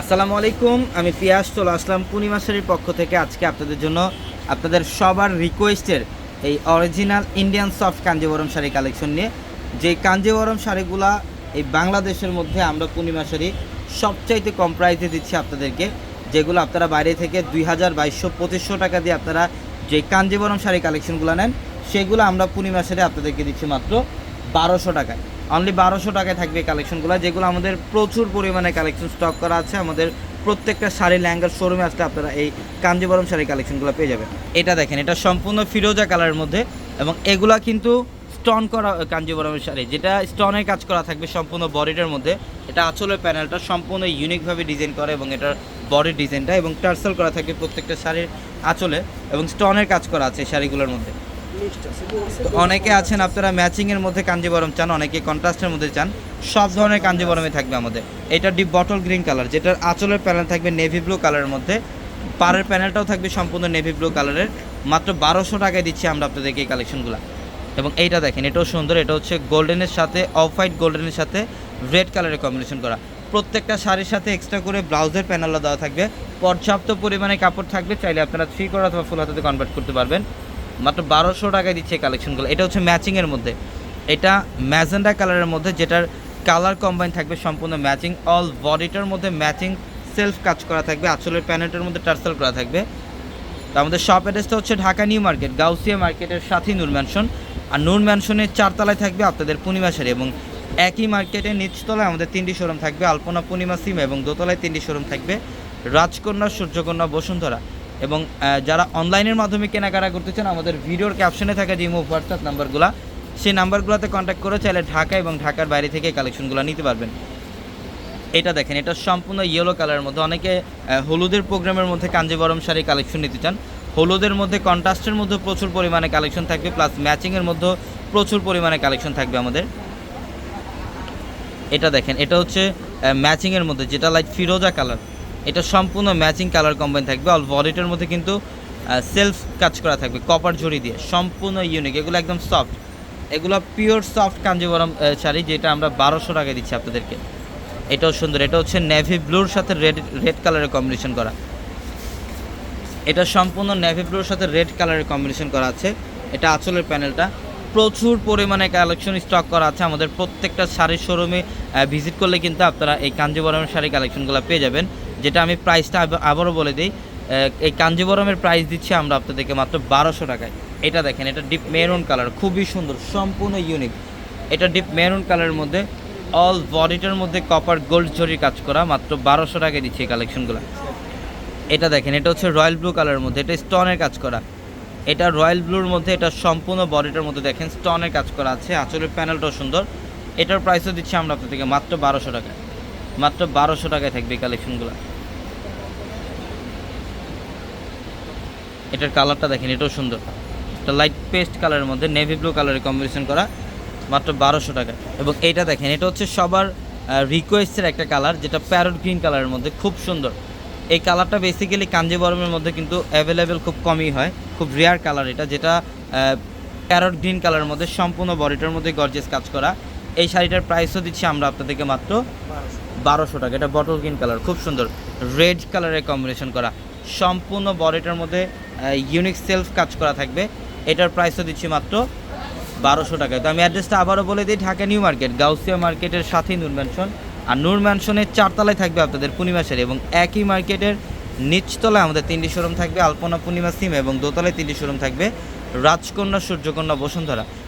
আসসালামু আলাইকুম, আমি পিয়াস, চলে আসলাম পূর্ণিমা শাড়ির পক্ষ থেকে আজকে আপনাদের জন্য আপনাদের সবার রিকোয়েস্টের এই original Indian soft Kanjivaram sari collection নিয়ে। যে কাঞ্জিবরম শাড়িগুলা এই বাংলাদেশের মধ্যে আমরা পূর্ণিমা শাড়ি সবচাইতে কম প্রাইসে দিচ্ছি আপনাদেরকে, যেগুলো আপনারা বাইরে থেকে দুই হাজার বাইশশো পঁচিশশো টাকা দিয়ে আপনারা যে কাঞ্জিবরম শাড়ি কালেকশনগুলো নেন, সেগুলো আমরা পূর্ণিমাশারি আপনাদেরকে দিচ্ছি মাত্র বারোশো টাকায়। অনলি বারোশো টাকায় থাকবে কালেকশনগুলো যেগুলো আমাদের প্রচুর পরিমাণে কালেকশন স্টক করা আছে। আমাদের প্রত্যেকটা শাড়ি ল্যাঙ্গার শোরুমে আসলে আপনারা এই কাঞ্জিবরম শাড়ি কালেকশনগুলো পেয়ে যাবেন। এটা দেখেন, এটা সম্পূর্ণ ফিরোজা কালারের মধ্যে এবং এগুলা কিন্তু স্টোন করা কাঞ্জিবরমের শাড়ি, যেটা স্টোনের কাজ করা থাকবে সম্পূর্ণ বডিটার মধ্যে। এটা আঁচলের প্যানেলটা সম্পূর্ণ ইউনিকভাবে ডিজাইন করে এবং এটার বডির ডিজাইনটা এবং টার্সেল করা থাকবে প্রত্যেকটা শাড়ির আঁচলে এবং স্টোনের কাজ করা আছে শাড়িগুলোর মধ্যে। অনেকে আছেন আপনারা ম্যাচিং এর মধ্যে কাঞ্জিবরম চান, অনেকে কন্ট্রাস্টের মধ্যে চান, সব ধরনের কাঞ্জিবরমে থাকবে আমাদের। এটা ডিপ বটল গ্রিন কালার যেটার আঁচলের প্যানেল থাকবে নেভি ব্লু কালারের মধ্যে। পাড়ের প্যানেলটাও থাকবে সম্পূর্ণ নেভি ব্লু কালারের মাত্র বারোশো টাকায় দিচ্ছি আমরা আপনাদেরকে এই কালেকশনগুলো এবং এইটা দেখেন, এটাও সুন্দর, এটা হচ্ছে গোল্ডেনের সাথে অফ হোয়াইট গোল্ডেনের সাথে রেড কালারের কম্বিনেশন করা। প্রত্যেকটা শাড়ির সাথে এক্সট্রা করে ব্লাউজের প্যানেলও দেওয়া থাকবে। পর্যাপ্ত পরিমাণে কাপড় থাকবে, চাইলে আপনারা থ্রি করে অথবা ফুল হাতে কনভার্ট করতে পারবেন। মাত্র বারোশো টাকায় দিচ্ছে কালেকশনগুলো এটা হচ্ছে ম্যাচিংয়ের মধ্যে। এটা ম্যাজেন্ডা কালারের মধ্যে, যেটার কালার কম্বাইন থাকবে সম্পূর্ণ ম্যাচিং অল বডিটার মধ্যে ম্যাচিং সেলফ কাজ করা থাকবে, আঁচলের প্যানেটের মধ্যে টার্সেল করা থাকবে। তো আমাদের শপ অ্যাড্রেসটা হচ্ছে ঢাকা নিউ মার্কেট, গাউসিয়া মার্কেটের সাথেই নূর ম্যানশন আর নূর ম্যানশনের চারতলায় থাকবে আপনাদের পূর্ণিমা শাড়ি এবং একই মার্কেটে নিচতলায় আমাদের তিনটি শোরুম থাকবে, আলপনা পূর্ণিমা সিম এবং দোতলায় তিনটি শোরুম থাকবে। রাজকন্যা, সূর্যকন্যা, বসুন্ধরা। এবং যারা অনলাইনের মাধ্যমে কেনাকাটা করতে চান, আমাদের ভিডিওর ক্যাপশনে থাকা যে হোয়াটসঅ্যাপ নাম্বারগুলো সেই নাম্বারগুলোতে কন্ট্যাক্ট করে চাইলে ঢাকা এবং ঢাকার বাইরে থেকে কালেকশনগুলো নিতে পারবেন। এটা দেখেন, এটা সম্পূর্ণ ইয়েলো কালারের মধ্যে। অনেকে হলুদের প্রোগ্রামের মধ্যে কাঞ্জিবরম শাড়ি কালেকশন নিতে চান। হলুদের মধ্যে কন্ট্রাস্টের মধ্যে প্রচুর পরিমাণে কালেকশন থাকবে প্লাস ম্যাচিংয়ের মধ্যেও প্রচুর পরিমাণে কালেকশন থাকবে আমাদের। এটা দেখেন, এটা হচ্ছে ম্যাচিংয়ের মধ্যে, যেটা লাইক ফিরোজা কালার এটা সম্পূর্ণ ম্যাচিং কালার কম্বাইন থাকবে। অল বডিটার মধ্যে কিন্তু সেলফ কাজ করা থাকবে কপার জড়ি দিয়ে। সম্পূর্ণ ইউনিক এগুলো একদম সফট এগুলো পিওর সফট কাঞ্জিবরম শাড়ি যেটা আমরা বারোশো টাকায় দিচ্ছি আপনাদেরকে। এটাও সুন্দর, এটা হচ্ছে নেভি ব্লুর সাথে রেড রেড কালারের কম্বিনেশন করা। এটা সম্পূর্ণ নেভি ব্লুর সাথে রেড কালারের কম্বিনেশন করা আছে। এটা আঁচলের প্যানেলটা প্রচুর পরিমাণে কালেকশন স্টক করা আছে। আমাদের প্রত্যেকটা শাড়ির শোরুমে ভিজিট করলে কিন্তু আপনারা এই কাঞ্জিবরমের শাড়ি কালেকশনগুলো পেয়ে যাবেন। যেটা আমি প্রাইসটা আবারও বলে দিই এই কাঞ্জিবরমের প্রাইস দিচ্ছি আমরা আপনাদেরকে মাত্র বারোশো টাকায়। এটা দেখেন, এটা ডিপ মেরুন কালার খুবই সুন্দর, সম্পূর্ণ ইউনিক এটা ডিপ মেরুন কালারের মধ্যে অল বডিটার মধ্যে কপার গোল্ড জরির কাজ করা, মাত্র বারোশো টাকায় দিচ্ছি এই কালেকশনগুলো এটা দেখেন, এটা হচ্ছে রয়্যাল ব্লু কালারের মধ্যে, এটা স্টোনের কাজ করা। এটা রয়্যাল ব্লুর মধ্যে, এটা সম্পূর্ণ বডিটার মধ্যে দেখেন স্টোনের কাজ করা আছে, আঁচলের প্যানেলটাও সুন্দর। এটার প্রাইসও দিচ্ছি আমরা আপনার থেকে মাত্র বারোশো টাকায়। মাত্র বারোশো টাকায় থাকবে এই কালেকশনগুলো। এটার কালারটা দেখেন, এটাও সুন্দর। এটা লাইট পেস্ট কালারের মধ্যে নেভি ব্লু কালারের কম্বিনেশন করা, মাত্র বারোশো টাকা এবং এইটা দেখেন, এটা হচ্ছে সবার রিকোয়েস্টের একটা কালার যেটা প্যারট গ্রিন কালারের মধ্যে, খুব সুন্দর। এই কালারটা বেসিক্যালি কাঞ্জিবরমের মধ্যে কিন্তু অ্যাভেলেবেল খুব কমই হয়, খুব রেয়ার কালার এটা, যেটা প্যারট গ্রিন কালারের মধ্যে, সম্পূর্ণ বডিটার মধ্যে গর্জেস কাজ করা। এই শাড়িটার প্রাইসও দিচ্ছি আমরা আপনাদেরকে মাত্র বারোশো টাকা। এটা বটল গ্রিন কালার খুব সুন্দর। রেড কালারের কম্বিনেশন করা। সম্পূর্ণ বডিটার মধ্যে ইউনিক সেলফ কাজ করা থাকবে। এটার প্রাইসও দিচ্ছি মাত্র বারোশো টাকায় তো আমি অ্যাড্রেসটা আবারও বলে দিই, ঢাকা নিউ মার্কেট, গাউসিয়া মার্কেটের সাথেই নূর ম্যানশন। আর নূর ম্যানশনের চারতলায় থাকবে আপনাদের পূর্ণিমা শাড়ি এবং একই মার্কেটের নিচতলায় আমাদের তিনটি শোরুম থাকবে, আলপনা পূর্ণিমা সিম এবং দোতলায় তিনটি শোরুম থাকবে রাজকন্যা, সূর্যকন্যা, বসুন্ধরা।